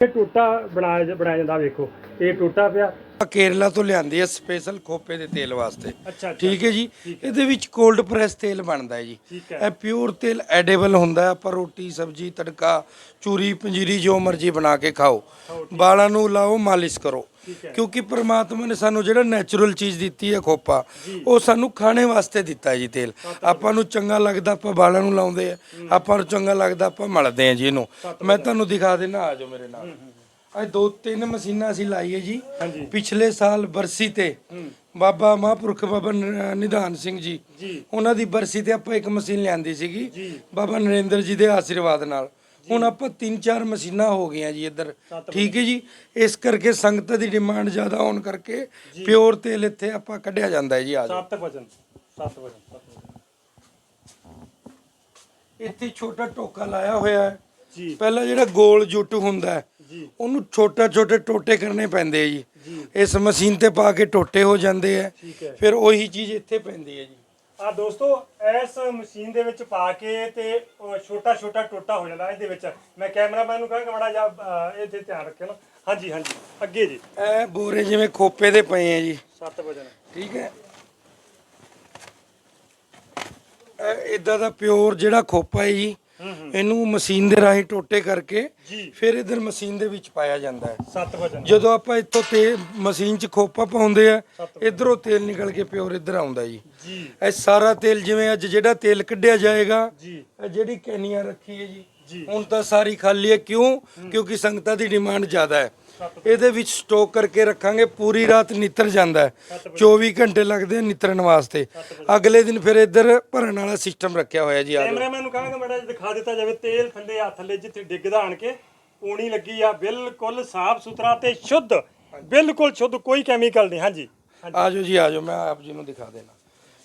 ਇਹ ਟੋਟਾ ਬਣਾਇਆ ਬਣਾਇਆ ਜਾਂਦਾ ਵੇਖੋ ਇਹ ਟੋਟਾ ਪਿਆ। ਕੇਰਲਾ ਤੋਂ ਲਿਆਂਦੀ ਹੈ ਸਪੈਸ਼ਲ ਖੋਪੇ ਦੇ ਤੇਲ ਵਾਸਤੇ। ਅੱਛਾ ਠੀਕ ਹੈ ਜੀ? ਇਹਦੇ ਵਿੱਚ ਕੋਲਡ ਪ੍ਰੈਸ ਤੇਲ ਬਣਦਾ ਹੈ ਜੀ। ਇਹ ਪਿਓਰ ਤੇਲ ਐਡੇਬਲ ਹੁੰਦਾ ਹੈ। ਆਪਾਂ ਰੋਟੀ ਸਬਜੀ ਤੜਕਾ ਚੂਰੀ ਪੰਜੀਰੀ ਜੋ ਮਰਜ਼ੀ ਬਣਾ ਕੇ ਖਾਓ। ਵਾਲਾਂ ਨੂੰ ਲਾਓ ਮਾਲਿਸ਼ ਕਰੋ। ਕਿਉਂਕਿ ਪ੍ਰਮਾਤਮਾ ਨੇ ਸਾਨੂੰ ਜਿਹੜਾ ਨੈਚੁਰਲ ਚੀਜ਼ ਦਿੱਤੀ ਹੈ ਖੋਪਾ ਉਹ ਸਾਨੂੰ ਖਾਣੇ ਵਾਸਤੇ ਦਿੱਤਾ ਜੀ ਤੇਲ। ਆਪਾਂ ਨੂੰ ਚੰਗਾ ਲੱਗਦਾ ਆਪਾਂ ਵਾਲਾਂ ਨੂੰ ਲਾਉਂਦੇ ਆ ਆਪਾਂ ਨੂੰ ਚੰਗਾ ਲੱਗਦਾ ਆਪਾਂ ਮਲਦੇ ਆ ਜੀ ਇਹਨੂੰ। ਮੈਂ ਤੁਹਾਨੂੰ ਦਿਖਾ ਦੇਣਾ ਆ ਜਾਓ ਮੇਰੇ ਨਾਲ। ਅੱਜ ਦੋ ਤਿੰਨ ਮਸ਼ੀਨਾਂ ਅਸੀਂ ਲਾਈਏ ਜੀ। ਪਿਛਲੇ ਸਾਲ ਬਰਸੀ ਤੇ ਬਾਬਾ ਮਹਾਂਪੁਰਖ ਬਾਬਾ ਨਿਧਾਨ ਸਿੰਘ ਜੀ ਜੀ। ਉਹਨਾਂ ਦੀ ਬਰਸੀ ਤੇ ਆਪਾਂ ਇੱਕ ਮਸ਼ੀਨ ਲਿਆਂਦੀ ਸੀਗੀ। ਬਾਬਾ ਨਰਿੰਦਰ ਜੀ ਦੇ ਆਸ਼ੀਰਵਾਦ ਨਾਲ। ਹੁਣ ਆਪਾਂ ਤਿੰਨ ਚਾਰ ਮਸ਼ੀਨਾਂ ਹੋ ਗਈਆਂ ਜੀ ਇੱਧਰ। ਠੀਕ ਹੈ ਜੀ? ਇਸ ਕਰਕੇ ਸੰਗਤ ਦੀ ਡਿਮਾਂਡ ਜ਼ਿਆਦਾ ਹੋਣ ਕਰਕੇ ਪਿਓਰ ਤੇਲ ਇੱਥੇ ਆਪਾਂ ਕੱਢਿਆ ਜਾਂਦਾ ਹੈ ਜੀ ਆ ਜਾਓ। 7 ਵਜਨ 7 ਵਜਨ। ਇੱਥੇ ਛੋਟਾ ਟੋਕਾ ਲਾਇਆ ਹੋਇਆ ਹੈ। ਜੀ। ਪਹਿਲਾਂ ਜਿਹੜਾ ਗੋਲ ਜੁੱਟ ਹੁੰਦਾ ਹੈ ਜੀ। ਉਹਨੂੰ ਛੋਟਾ ਛੋਟੇ ਟੋਟੇ ਕਰਨੇ ਪੈਂਦੇ ਆ ਜੀ। ਇਸ ਮਸ਼ੀਨ ਤੇ ਪਾ ਕੇ ਟੋਟੇ ਹੋ ਜਾਂਦੇ ਆ ਹੈ। ਫਿਰ ਉਹੀ ਚੀਜ਼ ਇੱਥੇ ਪੈਂਦੀ ਹੈ ਜੀ। ਆ ਦੋਸਤੋ ਇਸ ਮਸ਼ੀਨ ਦੇ ਵਿੱਚ ਪਾ ਕੇ ਤੇ ਛੋਟਾ ਛੋਟਾ ਟੋਟਾ ਹੋ ਜਾਂਦਾ ਇਹਦੇ ਵਿੱਚ। ਮੈਂ ਕੈਮਰਾਮੈਨ ਨੂੰ ਕਹਾਂਗਾ ਮੜਾ ਜਾ ਇਹਦੇ ਧਿਆਨ ਰੱਖਿਓ ਨਾ। ਹਾਂਜੀ ਹਾਂਜੀ। ਅੱਗੇ ਜੀ। ਇਹ ਬੋਰੇ ਜਿਵੇਂ ਖੋਪੇ ਦੇ ਪਏ ਆ ਜੀ। 7 ਵਜਨ ਠੀਕ ਹੈ। ਇਹ ਇਦਾਂ ਦਾ ਪਿਓਰ ਜਿਹੜਾ ਖੋਪਾ ਹੈ ਜੀ ਇਹਨੂੰ ਮਸ਼ੀਨ ਦੇ ਰਾਹੀਂ ਟੋਟੇ ਕਰਕੇ। ਫਿਰ ਇਧਰ ਮਸ਼ੀਨ ਦੇ ਵਿੱਚ ਪਾਇਆ ਜਾਂਦਾ ਹੈ। 7 ਵਜਨ ਜਦੋਂ ਆਪਾਂ ਇੱਥੋਂ ਤੇ ਮਸ਼ੀਨ 'ਚ ਖੋਪਾ ਪਾਉਂਦੇ ਆ ਇਧਰੋਂ ਤੇਲ ਨਿਕਲ ਕੇ ਪਿਓਰ ਇਧਰ ਆਉਂਦਾ ਜੀ। ਇਹ ਸਾਰਾ ਤੇਲ ਜਿਵੇਂ ਅੱਜ ਜਿਹੜਾ ਤੇਲ ਕੱਢਿਆ ਜਾਏਗਾ ਜਿਹੜੀ ਕੈਨੀਆਂ ਰੱਖੀ ਹੈ ਜੀ। ਹੁਣ ਤਾਂ ਸਾਰੀ ਖਾਲੀ ਹੈ। ਕਿਉਂ? ਕਿਉਂਕਿ ਸੰਗਤਾਂ ਦੀ ਡਿਮਾਂਡ ਜ਼ਿਆਦਾ ਹੈ। ਇਹਦੇ ਵਿੱਚ ਸਟੋਕ ਕਰਕੇ ਰੱਖਾਂਗੇ। ਪੂਰੀ ਰਾਤ ਨਿੱਤਰ ਜਾਂਦਾ ਹੈ। 24 ਘੰਟੇ ਲੱਗਦੇ ਨਿੱਤਰਨ ਵਾਸਤੇ। ਅਗਲੇ ਦਿਨ ਫਿਰ ਇੱਧਰ ਭਰਨ ਵਾਲਾ ਸਿਸਟਮ ਰੱਖਿਆ ਹੋਇਆ ਜੀ ਆ। ਕੈਮਰਾਮੈਨ ਨੂੰ ਕਹਾਂਗਾ ਮੜਾ ਦਿਖਾ ਦਿੱਤਾ ਜਾਵੇ। ਤੇਲ ਥੱਲੇ ਆ ਥੱਲੇ ਜਿੱਥੇ ਡਿੱਗਦਾ ਆਣ ਕੇ ਪੂਣੀ ਲੱਗੀ ਆ। ਬਿਲਕੁਲ ਸਾਫ਼ ਸੁਥਰਾ ਤੇ ਸ਼ੁੱਧ। ਬਿਲਕੁਲ ਸ਼ੁੱਧ। ਕੋਈ ਕੈਮੀਕਲ ਨਹੀਂ। ਹਾਂਜੀ। ਹਾਂਜੀ। ਆ ਜਾਓ ਜੀ ਆ ਜਾਓ। ਮੈਂ ਆਪ ਜੀ ਨੂੰ ਦਿਖਾ ਦੇਣਾ।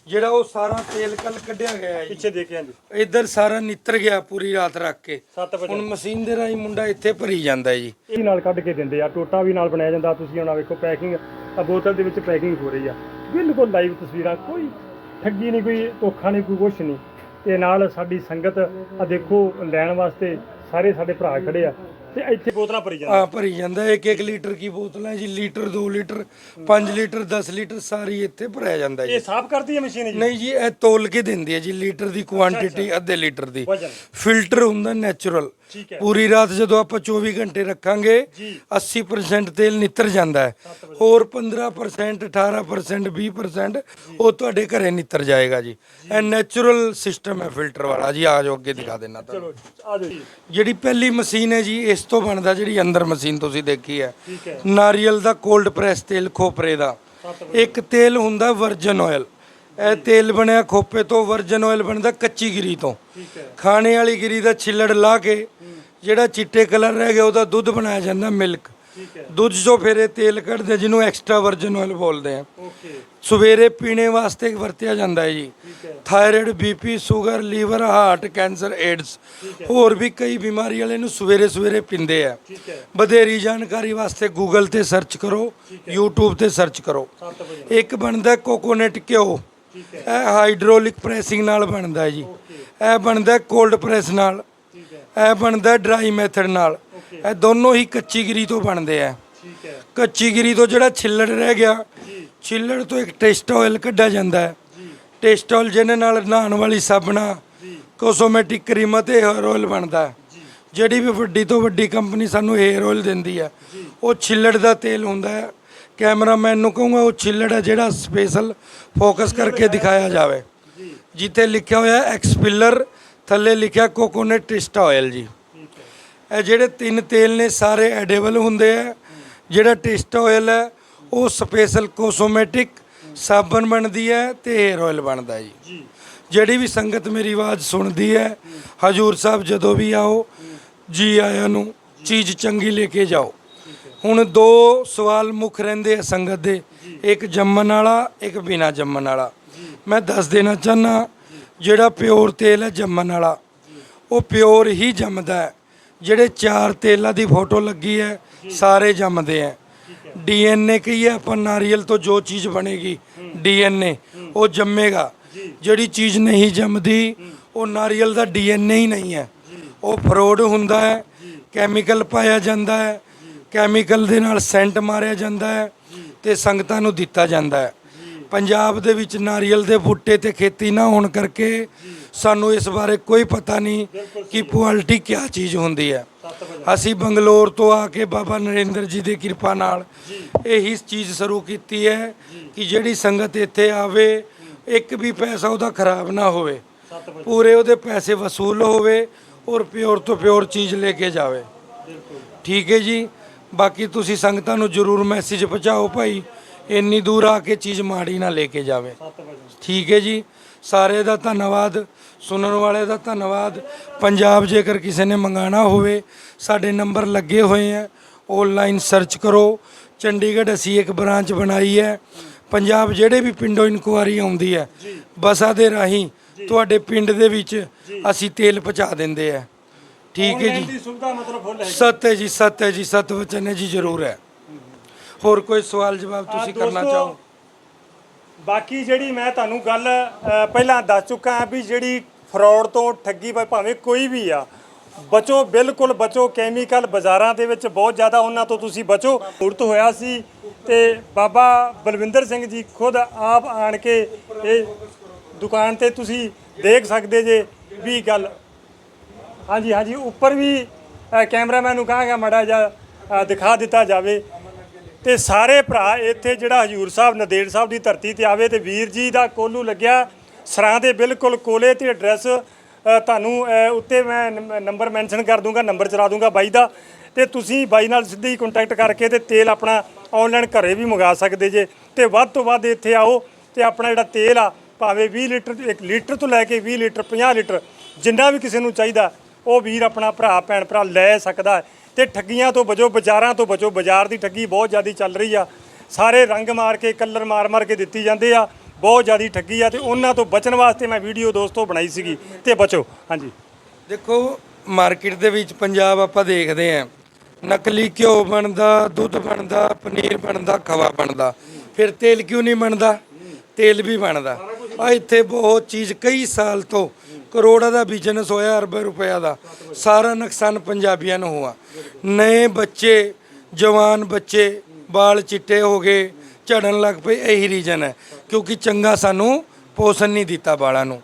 ਜਿਹੜਾ ਉਹ ਸਾਰਾ ਤੇਲ ਕੱਲ ਕੱਢਿਆ ਗਿਆ ਹੈ ਜੀ। ਪਿੱਛੇ ਦੇਖੇ ਹਾਂਜੀ ਇੱਧਰ ਸਾਰਾ ਨਿੱਤਰ ਗਿਆ ਪੂਰੀ ਰਾਤ ਰੱਖ ਕੇ। 7 ਵਜੇ। ਹੁਣ ਮਸ਼ੀਨ ਦੇ ਰਾਹੀਂ ਮੁੰਡਾ ਇੱਥੇ ਭਰੀ ਜਾਂਦਾ ਹੈ ਜੀ। ਇਹ ਨਾਲ ਕੱਢ ਕੇ ਦਿੰਦੇ ਆ ਟੋਟਾ ਵੀ ਨਾਲ ਬਣਾਇਆ ਜਾਂਦਾ। ਤੁਸੀਂ ਹੁਣ ਵੇਖੋ ਪੈਕਿੰਗ ਆ ਬੋਤਲ ਦੇ ਵਿੱਚ ਪੈਕਿੰਗ ਹੋ ਰਹੀ ਆ। ਬਿਲਕੁਲ ਲਾਈਵ ਤਸਵੀਰਾਂ ਕੋਈ ਠੱਗੀ ਨਹੀਂ ਕੋਈ ਧੋਖਾ ਨਹੀਂ ਕੋਈ ਕੁਛ ਨਹੀਂ। ਤੇ ਨਾਲ ਸਾਡੀ ਸੰਗਤ ਆ ਦੇਖੋ ਲੈਣ ਵਾਸਤੇ ਸਾਰੇ ਸਾਡੇ ਭਰਾ ਖੜੇ ਆ। ਤੇ ਇੱਥੇ ਬੋਤਲਾਂ ਭਰੀ ਜਾਂਦੇ ਆ ਭਰੀ ਜਾਂਦਾ। ਇੱਕ ਇੱਕ ਲੀਟਰ ਕੀ ਬੋਤਲਾਂ ਜੀ? ਲੀਟਰ 2 ਲੀਟਰ 5 ਲੀਟਰ 10 ਲੀਟਰ ਸਾਰੀ ਇੱਥੇ ਭਰਿਆ ਜਾਂਦਾ ਜੀ ਇਹ ਸਾਫ਼ ਕਰਦੀ ਹੈ ਮਸ਼ੀਨ ਜੀ? ਨਹੀਂ ਜੀ ਇਹ ਤੋਲ ਕੇ ਦਿੰਦੀ ਹੈ ਜੀ ਲੀਟਰ ਦੀ ਕੁਆਂਟੀਟੀ ਅੱਧੇ ਲੀਟਰ ਦੀ। ਵਜਨ। ਫਿਲਟਰ ਹੁੰਦਾ ਨੈਚੁਰਲ ਠੀਕ ਹੈ। ਪੂਰੀ ਰਾਤ ਜਦੋਂ ਆਪਾਂ 24 ਘੰਟੇ ਰੱਖਾਂਗੇ ਜੀ। 80% ਤੇਲ ਨਿੱਤਰ ਜਾਂਦਾ ਹੈ। ਹੋਰ 15% 18% 20% ਉਹ ਤੁਹਾਡੇ ਘਰੇ ਨਿੱਤਰ ਜਾਏਗਾ ਜੀ। ਇਹ ਨੈਚੁਰਲ ਸਿਸਟਮ ਹੈ ਫਿਲਟਰ ਵਾਲਾ। ਜੀ ਆ ਜਾਓ ਅੱਗੇ ਦਿਖਾ ਦੇਣਾ ਤੁਹਾਨੂੰ। ਚਲੋ ਆ ਜਾਓ ਜੀ। ਜਿਹੜੀ ਪਹਿਲੀ ਮਸ਼ੀਨ ਹੈ ਜੀ ਇਸ ਤੋਂ ਬਣਦਾ ਜਿਹੜੀ ਅੰਦਰ ਮਸ਼ੀਨ ਤੁਸੀਂ ਦੇਖੀ ਹੈ। ਠੀਕ ਹੈ। ਨਾਰੀਅਲ ਦਾ ਕੋਲਡ ਪ੍ਰੈਸ ਤੇਲ ਖੋਪਰੇ ਦਾ। ਇੱਕ ਤੇਲ ਹੁੰਦਾ ਵਰਜਨ ਆਇਲ ਇਹ ਤੇਲ ਬਣਿਆ ਖੋਪੇ ਤੋਂ ਵਰਜਨ ਆਇਲ ਬਣਦਾ ਕੱਚੀ ਗਿਰੀ ਤੋਂ। ਖਾਣੇ ਵਾਲੀ ਗਿਰੀ ਦਾ ਛਿੱਲੜ ਲਾ ਕੇ ਜਿਹੜਾ ਚਿੱਟੇ ਕਲਰ ਰਹਿ ਗਿਆ ਉਹਦਾ ਦੁੱਧ ਬਣਾਇਆ ਜਾਂਦਾ ਮਿਲਕ ਦੁੱਧ ਚੋਂ ਫਿਰ ਇਹ ਤੇਲ ਕੱਢਦੇ ਜਿਹਨੂੰ ਐਕਸਟਰਾ ਵਰਜਨ ਆਇਲ ਬੋਲਦੇ ਆ। ਓਕੇ ਸਵੇਰੇ ਪੀਣੇ ਵਾਸਤੇ ਵਰਤਿਆ ਜਾਂਦਾ ਹੈ ਜੀ। Thyroid BP sugar liver heart cancer AIDS ਹੋਰ ਵੀ ਕਈ ਬਿਮਾਰੀ ਵਾਲੇ ਨੂੰ ਸਵੇਰੇ ਸਵੇਰੇ ਪੀਂਦੇ ਆ। ਵਧੇਰੀ ਜਾਣਕਾਰੀ ਵਾਸਤੇ ਗੂਗਲ ਤੇ ਸਰਚ ਕਰੋ YouTube ਤੇ ਸਰਚ ਕਰੋ। 7 ਵਜੇ। ਇੱਕ ਬਣਦਾ ਕੋਕੋਨਟ ਘਿਓ। ਇਹ ਹਾਈਡ੍ਰੋਲਿਕ ਪ੍ਰੈਸਿੰਗ ਨਾਲ ਬਣਦਾ ਜੀ। ਇਹ ਬਣਦਾ ਕੋਲਡ ਪ੍ਰੈਸ ਨਾਲ। ਇਹ ਬਣਦਾ ਡਰਾਈ ਮੈਥਡ ਨਾਲ। ਇਹ ਦੋਨੋਂ ਹੀ ਕੱਚੀ ਗਿਰੀ ਤੋਂ ਬਣਦੇ ਆ। ਠੀਕ ਹੈ। ਕੱਚੀ ਗਿਰੀ ਤੋਂ ਜਿਹੜਾ ਛਿੱਲੜ ਰਹਿ ਗਿਆ ਜੀ। ਛਿੱਲੜ ਤੋਂ ਇੱਕ ਟੈਸਟ ਆਇਲ ਕੱਢਿਆ ਜਾਂਦਾ ਹੈ। ਜੀ। ਟੈਸਟ ਆਇਲ ਜਿਹਨੇ ਨਾਲ ਨਹਾਉਣ ਵਾਲੀ ਸਾਬਣਾ ਜੀ। ਕੋਸਮੈਟਿਕ ਕਰੀਮ ਅਤੇ ਹੈਅਰ ਆਇਲ ਬਣਦਾ ਜਿਹੜੀ ਵੀ ਵੱਡੀ ਤੋਂ ਵੱਡੀ ਕੰਪਨੀ ਸਾਨੂੰ ਹੈਅਰ ਆਇਲ ਦਿੰਦੀ ਹੈ ਉਹ ਛਿੱਲੜ ਦਾ ਤੇਲ ਹੁੰਦਾ ਹੈ। ਕੈਮਰਾਮੈਨ ਨੂੰ ਕਹੂੰਗਾ ਉਹ ਛਿੱਲੜ ਹੈ ਜਿਹੜਾ ਸਪੈਸ਼ਲ ਫੋਕਸ ਕਰਕੇ ਦਿਖਾਇਆ ਜਾਵੇ। ਜੀ। ਜਿੱਥੇ ਲਿਖਿਆ ਹੋਇਆ ਐਕਸਪਿਲਰ ਥੱਲੇ ਲਿਖਿਆ ਕੋਕੋਨਟ ਟਿਸਟਾ ਆਇਲ ਜੀ। ਇਹ ਜਿਹੜੇ ਤਿੰਨ ਤੇਲ ਨੇ ਸਾਰੇ ਐਡੇਬਲ ਹੁੰਦੇ ਆ। ਜਿਹੜਾ ਟਿਸਟਾ ਆਇਲ ਹੈ ਉਹ ਸਪੈਸ਼ਲ ਕੋਸਮੈਟਿਕ ਸਾਬਣ ਬਣਦੀ ਹੈ ਤੇ ਹੈਅਰ ਆਇਲ ਬਣਦਾ ਜੀ। ਜੀ। ਜਿਹੜੀ ਵੀ ਸੰਗਤ ਮੇਰੀ ਆਵਾਜ਼ ਸੁਣਦੀ ਹੈ ਹਜੂਰ ਸਾਹਿਬ ਜਦੋਂ ਵੀ ਆਓ ਜੀ ਆਇਆਂ ਨੂੰ ਚੀਜ਼ ਚੰਗੀ ਲੈ ਕੇ ਜਾਓ। ਹੁਣ ਦੋ ਸਵਾਲ ਮੁੱਖ ਰਹਿੰਦੇ ਆ ਸੰਗਤ ਦੇ ਇੱਕ ਜੰਮਣ ਵਾਲਾ ਇੱਕ ਬਿਨਾ ਜੰਮਣ ਵਾਲਾ। ਮੈਂ ਦੱਸ ਦੇਣਾ ਚਾਹਨਾ ਜਿਹੜਾ ਪਿਓਰ ਤੇਲ ਹੈ ਜੰਮਣ ਵਾਲਾ ਉਹ ਪਿਓਰ ਹੀ ਜੰਮਦਾ ਹੈ। ਜਿਹੜੇ ਚਾਰ ਤੇਲਾਂ ਦੀ ਫੋਟੋ ਲੱਗੀ ਹੈ, ਸਾਰੇ ਜੰਮਦੇ ਹੈ। ਡੀਐਨਏ ਕਹੀ ਹੈ? ਆਪਾਂ ਨਾਰੀਅਲ ਤੋਂ ਜੋ ਚੀਜ਼ ਬਣੇਗੀ, ਡੀਐਨਏ, ਉਹ ਜੰਮੇਗਾ। ਜਿਹੜੀ ਚੀਜ਼ ਨਹੀਂ ਜੰਮਦੀ, ਉਹ ਨਾਰੀਅਲ ਦਾ ਡੀਐਨਏ ਹੀ ਨਹੀਂ ਹੈ। ਉਹ ਫਰੋਡ ਹੁੰਦਾ ਹੈ, ਕੈਮੀਕਲ ਪਾਇਆ ਜਾਂਦਾ ਹੈ, ਕੈਮੀਕਲ ਦੇ ਨਾਲ ਸੈਂਟ ਮਾਰਿਆ ਜਾਂਦਾ ਹੈ ਤੇ ਸੰਗਤਾਂ ਨੂੰ ਦਿੱਤਾ ਜਾਂਦਾ ਹੈ। ਪੰਜਾਬ ਦੇ ਵਿੱਚ ਨਾਰੀਅਲ ਦੇ ਬੂਟੇ ਤੇ ਖੇਤੀ ਨਾ ਹੋਣ ਕਰਕੇ ਸਾਨੂੰ ਇਸ ਬਾਰੇ ਕੋਈ ਪਤਾ ਨਹੀਂ ਕਿ ਕੁਆਲਿਟੀ ਕੀ ਚੀਜ਼ ਹੁੰਦੀ ਹੈ। ਅਸੀਂ ਬੰਗਲੌਰ ਤੋਂ ਆ ਕੇ ਬਾਬਾ ਨਰਿੰਦਰ ਜੀ ਦੀ ਕਿਰਪਾ ਨਾਲ ਇਹੀ ਚੀਜ਼ ਸ਼ੁਰੂ ਕੀਤੀ ਹੈ ਕਿ ਜਿਹੜੀ ਸੰਗਤ ਇੱਥੇ ਆਵੇ ਇੱਕ ਵੀ ਪੈਸਾ ਉਹਦਾ ਖਰਾਬ ਨਾ ਹੋਵੇ। ਪੂਰੇ ਉਹਦੇ ਪੈਸੇ ਵਸੂਲ ਹੋਵੇ ਔਰ ਪਿਓਰ ਤੋਂ ਪਿਓਰ ਚੀਜ਼ ਲੈ ਕੇ ਜਾਵੇ। ਠੀਕ ਹੈ ਜੀ। ਬਾਕੀ ਤੁਸੀਂ ਸੰਗਤਾਂ ਨੂੰ ਜਰੂਰ ਮੈਸੇਜ ਪਹੁੰਚਾਓ ਭਾਈ। ਇੰਨੀ ਦੂਰ ਆ ਕੇ ਚੀਜ਼ ਮਾੜੀ ਨਾ ਲੈ ਕੇ ਜਾਵੇ। ਠੀਕ ਹੈ ਜੀ। ਸਾਰੇ ਦਾ ਧੰਨਵਾਦ ਸੁਣਨ ਵਾਲੇ ਦਾ ਧੰਨਵਾਦ। ਪੰਜਾਬ ਜੇਕਰ ਕਿਸੇ ਨੇ ਮੰਗਾਣਾ ਹੋਵੇ ਸਾਡੇ ਨੰਬਰ ਲੱਗੇ ਹੋਏ ਹੈ ਆਨਲਾਈਨ ਸਰਚ ਕਰੋ। ਚੰਡੀਗੜ੍ਹ ਅਸੀਂ ਇੱਕ ਬ੍ਰਾਂਚ ਬਣਾਈ ਹੈ। ਪੰਜਾਬ ਜਿਹੜੇ ਵੀ ਪਿੰਡੋਂ ਇਨਕੁਆਰੀ ਆਉਂਦੀ ਹੈ ਬੱਸਾਂ ਦੇ ਰਾਹੀਂ ਤੁਹਾਡੇ ਪਿੰਡ ਦੇ ਵਿੱਚ ਅਸੀਂ ਤੇਲ ਪਹੁੰਚਾ ਦਿੰਦੇ ਆ। ਠੀਕ ਹੈ ਜੀ। ਸਤ ਹੈ ਜੀ ਸਤ ਹੈ ਜੀ ਸਤ ਵਚਨ ਹੈ ਜੀ ਜ਼ਰੂਰ ਹੈ। ਹੋਰ ਕੋਈ ਸਵਾਲ ਜਵਾਬ ਤੁਸੀਂ ਕਰਨਾ ਦੋਸਤੋ, ਚਾਹੋ? ਬਾਕੀ ਜਿਹੜੀ ਮੈਂ ਤੁਹਾਨੂੰ ਗੱਲ ਅ, ਪਹਿਲਾਂ ਦੱਸ ਚੁੱਕਾ ਹਾਂ ਵੀ ਜਿਹੜੀ ਫਰਾਡ ਤੋਂ ਠੱਗੀ ਭਾਵੇਂ- ਭਾਵੇਂ ਕੋਈ ਵੀ ਆ ਬਚੋ ਬਿਲਕੁਲ ਬਚੋ ਕੈਮੀਕਲ ਬਾਜ਼ਾਰਾਂ ਦੇ ਵਿੱਚ ਬਹੁਤ ਜ਼ਿਆਦਾ ਉਹਨਾਂ ਤੋਂ ਤੁਸੀਂ ਬਚੋ। ਮੂਰਤ ਹੋਇਆ ਸੀ ਤੇ ਬਾਬਾ ਬਲਵਿੰਦਰ ਸਿੰਘ ਜੀ ਖੁਦ ਆਪ ਆਣ ਕੇ ਇਹ ਦੁਕਾਨ ਤੇ ਤੁਸੀਂ ਦੇਖ ਸਕਦੇ ਜੇ ਵੀ ਗੱਲ। ਹਾਂਜੀ ਹਾਂਜੀ ਉੱਪਰ ਵੀ ਅ, ਕੈਮਰਾਮੈਨ ਨੂੰ ਕਹਾਂਗਾ ਮੜਾ ਜਾ ਦਿਖਾ ਦਿੱਤਾ ਜਾਵੇ। ਤੇ ਸਾਰੇ ਭਰਾ ਇੱਥੇ ਜਿਹੜਾ ਹਜੂਰ ਸਾਹਿਬ, ਨਦੇੜ ਸਾਹਿਬ ਦੀ ਧਰਤੀ ਤੇ ਆਵੇ ਤੇ ਵੀਰ ਜੀ ਦਾ ਕੋਲੂ ਲੱਗਿਆ। ਸਰਾਂ ਦੇ ਬਿਲਕੁਲ ਕੋਲੇ ਤੇ ਐਡਰੈਸ ਤੁਹਾਨੂੰ ਉੱਤੇ ਮੈਂ ਨੰਬਰ ਮੈਂਸ਼ਨ ਕਰ ਦੂੰਗਾ, ਨੰਬਰ ਚਲਾ ਦੂੰਗਾ ਬਾਈ ਦਾ। ਤੇ ਤੁਸੀਂ ਬਾਈ ਨਾਲ ਸਿੱਧੇ ਹੀ ਕੰਟੈਕਟ ਕਰਕੇ ਤੇ ਤੇਲ ਆਪਣਾ ਆਨਲਾਈਨ ਘਰੇ ਵੀ ਮੰਗਾ ਸਕਦੇ ਜੇ। ਤੇ ਵੱਧ ਤੋਂ ਵੱਧ ਇੱਥੇ ਆਓ ਤੇ ਆਪਣਾ ਜਿਹੜਾ ਤੇਲ ਆ, ਭਾਵੇਂ 20 ਲੀਟਰ 1 ਲੀਟਰ ਤੋਂ ਲੈ ਕੇ 20 ਲੀਟਰ 50 ਲੀਟਰ, ਜਿੰਨਾ ਵੀ ਕਿਸੇ ਨੂੰ ਚਾਹੀਦਾ, ਉਹ ਵੀਰ ਆਪਣਾ ਭਰਾ ਭੈਣ ਭਰਾ ਲੈ ਸਕਦਾ ਤੇ ਠੱਗੀਆਂ ਤੋਂ ਬਚੋ, ਬਾਜ਼ਾਰਾਂ ਤੋਂ ਬਚੋ, ਬਾਜ਼ਾਰ ਦੀ ਠੱਗੀ ਬਹੁਤ ਜ਼ਿਆਦਾ ਚੱਲ ਰਹੀ ਆ। ਸਾਰੇ ਰੰਗ ਮਾਰ ਕੇ, ਕਲਰ ਮਾਰ ਮਾਰ ਕੇ ਦਿੱਤੀ ਜਾਂਦੇ ਆ। ਬਹੁਤ ਜ਼ਿਆਦਾ ਠੱਗੀ ਆ ਤੇ ਉਹਨਾਂ ਤੋਂ ਬਚਣ ਵਾਸਤੇ ਮੈਂ ਵੀਡੀਓ ਦੋਸਤੋ ਬਣਾਈ ਸੀਗੀ ਤੇ ਬਚੋ। ਹਾਂਜੀ। ਦੇਖੋ, ਮਾਰਕੀਟ ਦੇ ਵਿੱਚ ਪੰਜਾਬ ਆਪਾਂ ਦੇਖਦੇ ਆਂ। ਨਕਲੀ ਘਿਓ ਬਣਦਾ, ਦੁੱਧ ਬਣਦਾ, ਪਨੀਰ ਬਣਦਾ, ਖਵਾ ਬਣਦਾ। ਫਿਰ ਤੇਲ ਕਿਉਂ ਨਹੀਂ ਬਣਦਾ? ਤੇਲ ਵੀ ਬਣਦਾ। ਆ ਇੱਥੇ ਬਹੁਤ ਚੀਜ਼ ਕਈ ਸਾਲ ਤੋਂ ਕਰੋੜਾਂ ਦਾ ਬਿਜ਼ਨਸ ਹੋਇਆ, ਅਰਬ ਰੁਪਇਆ ਦਾ। ਸਾਰਾ ਨੁਕਸਾਨ ਪੰਜਾਬੀਆਂ ਨੂੰ ਹੋਆ। ਨਏ ਬੱਚੇ, ਜਵਾਨ ਬੱਚੇ, ਵਾਲ ਚਿੱਟੇ ਹੋ ਗਏ, ਝੜਨ ਲੱਗ ਪਏ, ਇਹੀ ਰੀਜ਼ਨ ਹੈ। ਕਿਉਂਕਿ ਚੰਗਾ ਸਾਨੂੰ ਪੋਸ਼ਣ ਨਹੀਂ ਦਿੱਤਾ ਵਾਲਾਂ ਨੂੰ।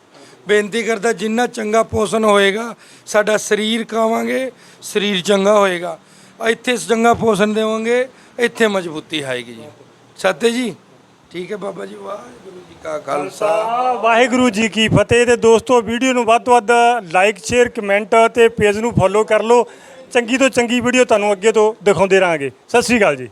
ਬੇਨਤੀ ਕਰਦਾ, ਜਿੰਨਾ ਚੰਗਾ ਪੋਸ਼ਣ ਹੋਏਗਾ, ਸਾਡਾ ਸਰੀਰ ਕਾਵਾਂਗੇ ਸਰੀਰ ਚੰਗਾ ਹੋਏਗਾ। ਇੱਥੇ ਚੰਗਾ ਪੋਸ਼ਣ ਦੇਵਾਂਗੇ, ਇੱਥੇ ਮਜ਼ਬੂਤੀ ਆਏਗੀ ਜੀ। ਸਾਤੇ ਜੀ। ਠੀਕ ਹੈ ਬਾਬਾ ਜੀ, ਵਾਹਿਗੁਰੂ ਜੀ ਕਾ ਖਾਲਸਾ। ਵਾਹਿਗੁਰੂ ਜੀ ਕੀ ਫਤਿਹ ਤੇ ਦੋਸਤੋ, ਵੀਡੀਓ ਨੂੰ ਵੱਧ ਤੋਂ ਵੱਧ ਲਾਈਕ ਸ਼ੇਅਰ ਕਮੈਂਟ ਤੇ ਪੇਜ ਨੂੰ ਫੋਲੋ ਕਰ ਲਓ। ਚੰਗੀ ਤੋਂ ਚੰਗੀ ਵੀਡੀਓ ਤੁਹਾਨੂੰ ਅੱਗੇ ਤੋਂ ਦਿਖਾਉਂਦੇ ਰਹਾਂਗੇ। ਸਤਿ ਸ੍ਰੀ ਅਕਾਲ ਜੀ।